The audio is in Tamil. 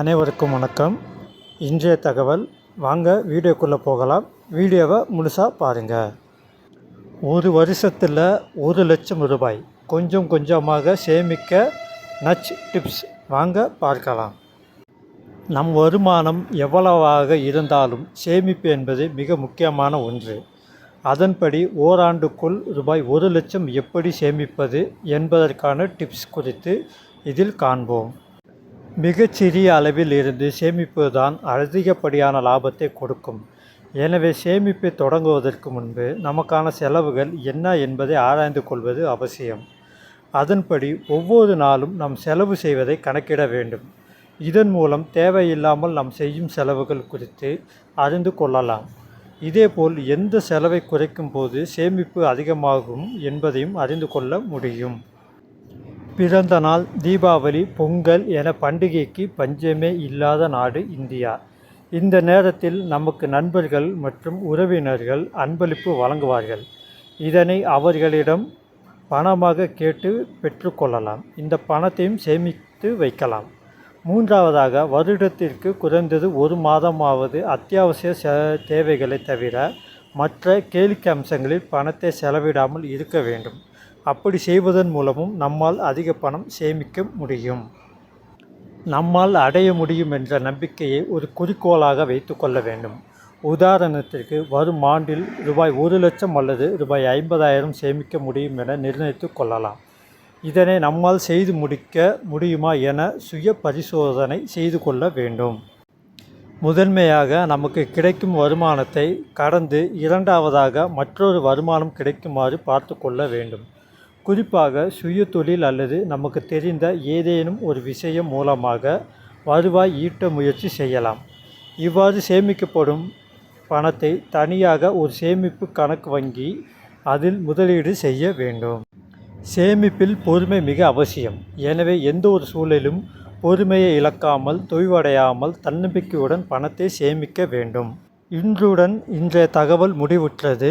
அனைவருக்கும் வணக்கம். இன்றைய தகவல் வாங்க வீடியோக்குள்ளே போகலாம். வீடியோவை முழுசாக பாருங்கள் ஒரு வருஷத்தில் ஒரு லட்சம் ரூபாய் கொஞ்சம் கொஞ்சமாக சேமிக்க நச் டிப்ஸ் வாங்க பார்க்கலாம். நம் வருமானம் எவ்வளவாக இருந்தாலும் சேமிப்பு என்பது மிக முக்கியமான ஒன்று. அதன்படி ஓராண்டுக்குள் ரூபாய் ஒரு லட்சம் எப்படி சேமிப்பது என்பதற்கான டிப்ஸ் குறித்து இதில் காண்போம். மிகச்சிறிய அளவில் இருந்து சேமிப்பு தான் அதிகப்படியான லாபத்தை கொடுக்கும். எனவே சேமிப்பை தொடங்குவதற்கு முன்பு நமக்கான செலவுகள் என்ன என்பதை ஆராய்ந்து கொள்வது அவசியம். அதன்படி ஒவ்வொரு நாளும் நாம் செலவு செய்வதை கணக்கிட வேண்டும். இதன் மூலம் தேவையில்லாமல் நாம் செய்யும் செலவுகள் குறித்து அறிந்து கொள்ளலாம். இதேபோல் எந்த செலவை குறைக்கும் போது சேமிப்பு அதிகமாகும் என்பதையும் அறிந்து கொள்ள முடியும். பிறந்த நாள் தீபாவளி பொங்கல் என பண்டிகைக்கு பஞ்சமே இல்லாத நாடு இந்தியா. இந்த நேரத்தில் நமக்கு நண்பர்கள் மற்றும் உறவினர்கள் அன்பளிப்பு வழங்குவார்கள். இதனை அவர்களிடம் பணமாக கேட்டு பெற்றுக்கொள்ளலாம் இந்த பணத்தையும் சேமித்து வைக்கலாம். மூன்றாவதாக வருடத்திற்கு குறைந்தது ஒரு மாதமாவது அத்தியாவசிய ச தேவைகளை தவிர மற்ற கேளிக்கை அம்சங்களில் பணத்தை செலவிடாமல் இருக்க வேண்டும். அப்படி செய்வதன் மூலமும் நம்மால் அதிக பணம் சேமிக்க முடியும். நம்மால் அடைய முடியும் என்ற நம்பிக்கையை ஒரு குறிக்கோளாக வைத்து கொள்ள வேண்டும். உதாரணத்திற்கு வரும் ஆண்டில் ரூபாய் ஒரு லட்சம் அல்லது ரூபாய் ஐம்பதாயிரம் சேமிக்க முடியும் என நிர்ணயித்து கொள்ளலாம். இதனை நம்மால் செய்து முடிக்க முடியுமா என சுய பரிசோதனை செய்து கொள்ள வேண்டும். முதன்மையாக நமக்கு கிடைக்கும் வருமானத்தை கடந்து இரண்டாவதாக மற்றொரு வருமானம் கிடைக்குமாறு பார்த்து கொள்ள வேண்டும். குறிப்பாக சுய தொழில் அல்லது நமக்கு தெரிந்த ஏதேனும் ஒரு விஷயம் மூலமாக வருவாய் ஈட்ட முயற்சி செய்யலாம். இவ்வாறு சேமிக்கப்படும் பணத்தை தனியாக ஒரு சேமிப்பு கணக்கு வங்கி அதில் முதலீடு செய்ய வேண்டும். சேமிப்பில் பொறுமை மிக அவசியம். எனவே எந்த ஒரு சூழலிலும் பொறுமையை இழக்காமல் தொய்வடையாமல் தன்னம்பிக்கையுடன் பணத்தை சேமிக்க வேண்டும். இன்றுடன் இன்றைய தகவல் முடிவுற்றது.